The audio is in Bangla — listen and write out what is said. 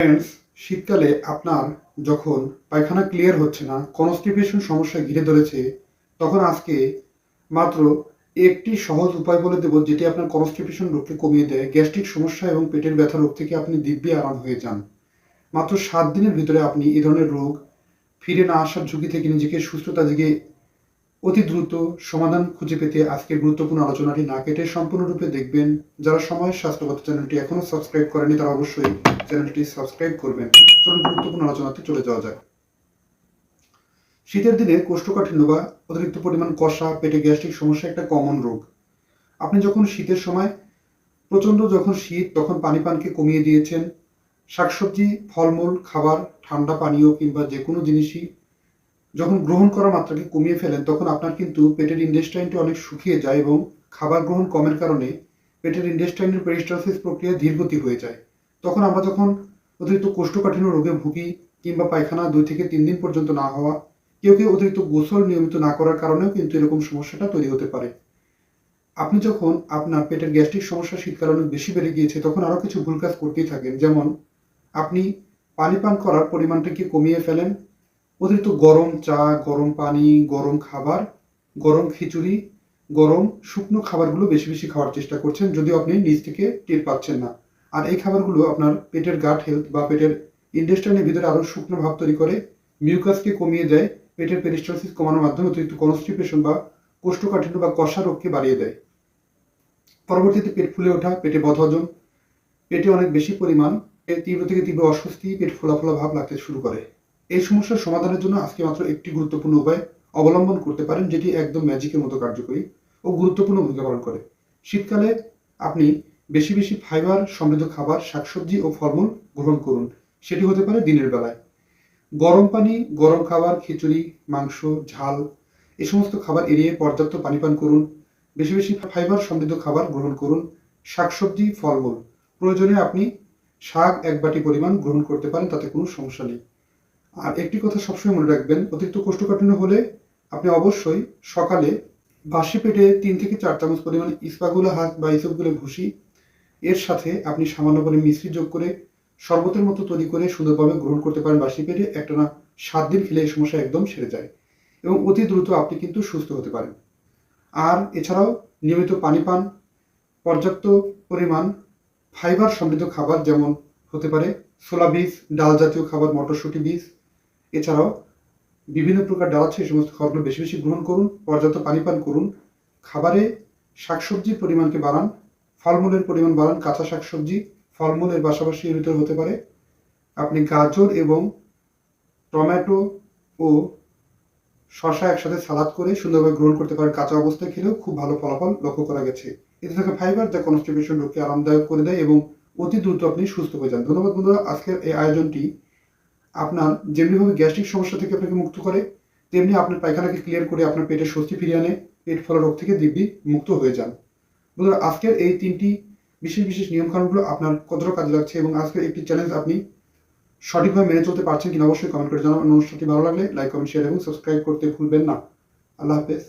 ফ্রেন্ডস শীতকালে আপনার যখন পায়খানা ক্লিয়ার হচ্ছে না কনস্টিপেশন সমস্যা ঘিরে ধরেছে, তখন আজকে মাত্র একটি সহজ উপায় বলে দেব, যেটি আপনার কনস্টিপেশন রোগকে কমিয়ে দেয়। গ্যাস্ট্রিক সমস্যা এবং পেটের ব্যথা রোগ থেকে আপনি দিব্যি আরাম হয়ে যান। মাত্র সাত দিনের ভিতরে আপনি এ ধরনের রোগ ফিরে না আসার ঝুঁকি থেকে নিজেকে সুস্থতা দিকে অতি দ্রুত সমাধান খুঁজে পেতে আজকের গুরুত্বপূর্ণ আলোচনাটি না কেটে সম্পূর্ণরূপে দেখবেন। যারা সময় স্বাস্থ্যগত চ্যানেলটি এখনও সাবস্ক্রাইব করেনি তারা অবশ্যই চ্যানেলটি সাবস্ক্রাইব করবেন। চলুন গুরুত্বপূর্ণ আলোচনাতে চলে যাওয়া যায় শীতের দিনে কোষ্ঠকাঠিন্য বা অতিরিক্ত পরিমাণ কষা, পেটে গ্যাস্ট্রিক সমস্যা একটা কমন রোগ। আপনি যখন শীতের সময় প্রচণ্ড যখন শীত, তখন পানি পানকে কমিয়ে দিয়েছেন। শাকসবজি, ফলমূল, খাবার, ঠান্ডা পানীয় কিংবা যে কোনো জিনিসই যখন গ্রহণ করা মাত্রাকে কমিয়ে ফেলেন, তখন আপনার কিন্তু পেটের ইন্ডেস্টাইনটি অনেক শুকিয়ে যায় এবং খাবার গ্রহণ কমের কারণে পেটের ইন্ডেস্টাইনের পেরিস্টালসিস প্রক্রিয়া ধীরগতি হয়ে যায়। তখন আমরা যখন অতিরিক্ত কোষ্ঠকাঠিন্য রোগে ভুগি কিংবা পায়খানা দুই থেকে তিন দিন পর্যন্ত না হওয়া, কেউ কেউ অতিরিক্ত গোসল নিয়মিত না করার কারণেও কিন্তু এরকম সমস্যাটা তৈরি হতে পারে। আপনি যখন আপনার পেটের গ্যাস্ট্রিক সমস্যা শীতকালে অনেক বেশি বেড়ে গিয়েছে, তখন আরও কিছু ভুল কাজ করতেই থাকেন। যেমন, আপনি পানি পান করার পরিমাণটাকে কমিয়ে ফেলেন অতিরিক্ত গরম চা, গরম পানি, গরম খাবার, গরম খিচুড়ি, গরম শুকনো খাবারগুলো বেশি বেশি খাওয়ার চেষ্টা করছেন, যদিও আপনি নিজ থেকে টের পাচ্ছেন না। আর এই খাবারগুলো আপনার পেটের গাট হেলথ বা পেটের ইন্ডেস্টাইনের ভিতরে আরও শুকনো ভাব তৈরি করে মিউকাসকে কমিয়ে দেয়, পেটের পেরিস্টালসিস কমানোর মাধ্যমে অতিরিক্ত কনস্টিপেশন বা কোষ্ঠকাঠিন্য বা কষা রোগকে বাড়িয়ে দেয়। পরবর্তীতে পেট ফুলে ওঠা, পেটে বদহজম পেটে অনেক বেশি পরিমাণ তীব্র থেকে তীব্র অস্বস্তি, পেট ফোলা ফোলা ভাব লাগতে শুরু করে। এই সমস্যার সমাধানের জন্য আজকে মাত্র একটি গুরুত্বপূর্ণ উপায় অবলম্বন করতে পারেন, যেটি একদম ম্যাজিকের মতো কার্যকরী ও গুরুত্বপূর্ণ ভূমিকা পালন করে। শীতকালে আপনি বেশি বেশি ফাইবার সমৃদ্ধ খাবার, শাকসবজি ও ফলমূল গ্রহণ করুন। সেটি হতে পারে দিনের বেলায়। গরম পানি, গরম খাবার, খিচুড়ি, মাংস, ঝাল, এই সমস্ত খাবার এড়িয়ে পর্যাপ্ত পানি পান করুন। বেশি বেশি ফাইবার সমৃদ্ধ খাবার গ্রহণ করুন। শাকসবজি, ফলমূল প্রয়োজনে আপনি শাক এক বাটি পরিমাণ গ্রহণ করতে পারেন, তাতে কোনো সমস্যা নেই। আর একটি কথা সবসময় মনে রাখবেন, অতিরিক্ত কোষ্ঠকাঠিন্য হলে আপনি অবশ্যই সকালে বাসি পেটে তিন থেকে চার চামচ পরিমাণ ইস্পাগুলো হাত বা ইসবগুলো ভুসি এর সাথে আপনি সামান্য পরিমাণ মিশ্রি যোগ করে শরবতের মতো তৈরি করে সুন্দরভাবে গ্রহণ করতে পারেন বাসি পেটে। একটা না সাত দিন খেলে এই সমস্যা একদম সেরে যায় এবং অতি দ্রুত আপনি কিন্তু সুস্থ হতে পারেন। আর এছাড়াও নিয়মিত পানি পান, পর্যাপ্ত পরিমাণ ফাইবার সমৃদ্ধ খাবার যেমন হতে পারে ছোলা বীজ ডাল জাতীয় খাবার, মটরশুঁটি বীজ এছাড়াও বিভিন্ন প্রকার ডাল আছে, এই সমস্ত খাবারগুলো বেশি বেশি গ্রহণ করুন, পর্যাপ্ত পানি পান করুন। খাবারে শাকসবজির পরিমাণকে বাড়ান, ফলমূলের পরিমাণ বাড়ান, কাঁচা শাকসবজি ফলমূলের পাশাপাশি এর ভিতরে হতে পারে। আপনি গাজর এবং টমেটো ও শশা একসাথে সালাদ করে সুন্দরভাবে গ্রহণ করতে পারেন। কাঁচা অবস্থায় খেলেও খুব ভালো ফলাফল লক্ষ্য করা গেছে। এতে থাকে ফাইবার যা কনস্টিপেশন রোগকে আরামদায়ক করে দেয় এবং অতি দ্রুত আপনি সুস্থ হয়ে যান। ধন্যবাদ বন্ধুরা, আজকের এই আয়োজনটি আপনার যেমনিভাবে গ্যাস্ট্রিক সমস্যা থেকে আপনাকে মুক্ত করে, তেমনি আপনার পায়খানাকে ক্লিয়ার করে আপনার পেটের স্বস্তি ফিরিয়ে আনে, পেট ফলা রোগ থেকে দিব্যি মুক্ত হয়ে যান। বন্ধুরা, আজকের এই তিনটি বিশেষ বিশেষ নিয়মকানুনগুলো আপনার কতটা কাজে লাগছে এবং আজকের একটি চ্যালেঞ্জ আপনি সঠিকভাবে মেনে চলতে পারছেন কিনা অবশ্যই কমেন্ট করে জানাবেন অনুষ্ঠানটি ভালো লাগলে লাইক কমেন্ট শেয়ার এবং সাবস্ক্রাইব করতে ভুলবেন না। আল্লাহ হাফেজ।